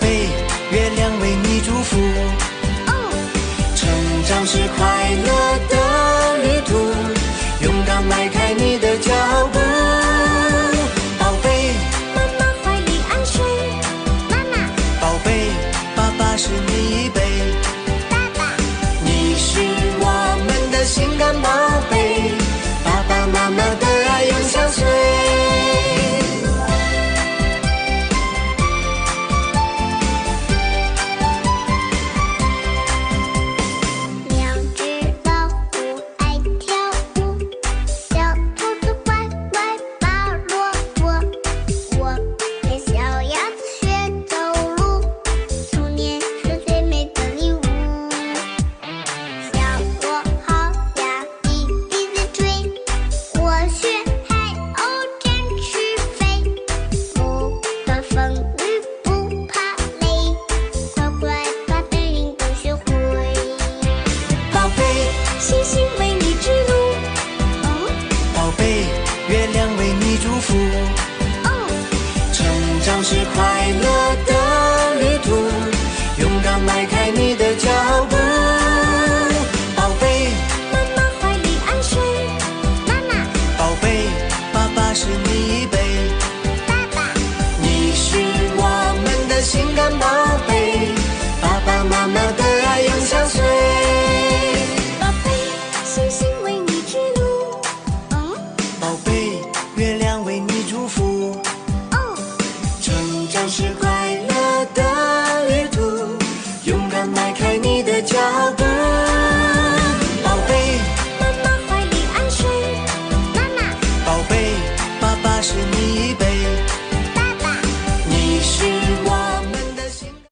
贝月亮为你祝福。哦。成长是快乐的旅途勇敢迈开你的脚步。宝贝妈妈怀里安睡妈妈宝贝爸爸是你椅背爸爸你是我们的心肝宝月亮为你祝福。哦。成长是快乐的。